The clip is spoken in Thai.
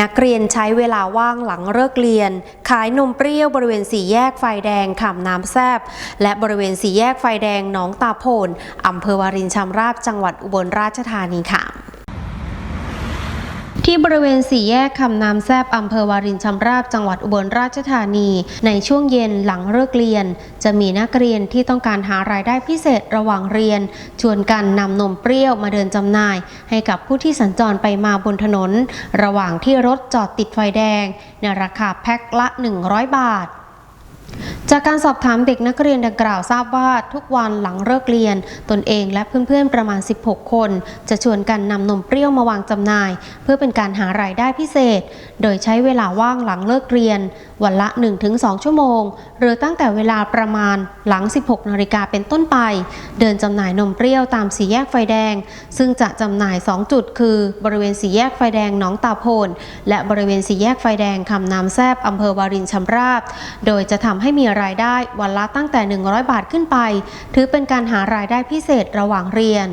นักเรียนใช้เวลาว่างหลังเลิกเรียน ขายนมเปรี้ยวบริเวณสี่แยกไฟแดงขำน้ำแซบและบริเวณสี่แยกไฟแดงหนองตาโพนอำเภอวารินชำราบจังหวัดอุบลราชธานีค่ะ ที่บริเวณสี่แยกคำน้ำแซบอำเภอวารินชำราบจังหวัดอุบลราชธานี ในช่วงเย็นหลังเลิกเรียน จะมีนักเรียนที่ต้องการหารายได้พิเศษระหว่างเรียน ชวนกันนำนมเปรี้ยวมาเดินจำหน่าย ให้กับผู้ที่สัญจรไปมาบนถนน ระหว่างที่รถจอดติดไฟแดง ในราคาแพ็คละ 100 บาท จากการสอบถามเด็กนักเรียนดังกล่าวทราบว่าทุกวันหลังเลิกเรียน ตนเองและเพื่อนๆประมาณ 16 คน จะชวนกันนำนมเปรี้ยวมาวางจำหน่าย เพื่อเป็นการหารายได้พิเศษ โดยใช้เวลาว่างหลังเลิกเรียน วันละ 1-2 ชั่วโมง หรือตั้งแต่เวลาประมาณหลัง 16 นาฬิกาเป็นต้นไป เดินจำหน่ายนมเปรี้ยวตามสี่แยกไฟแดง ซึ่งจะจำหน่าย 2 จุด คือบริเวณสี่แยกไฟแดงหนองตาโพนและบริเวณสี่แยกไฟแดงคำน้ำแซบอำเภอวารินชำราบ โดยจะทำให้มีรายได้วันละตั้งแต่ 100 บาทขึ้นไป ถือเป็นการหารายได้พิเศษระหว่างเรียน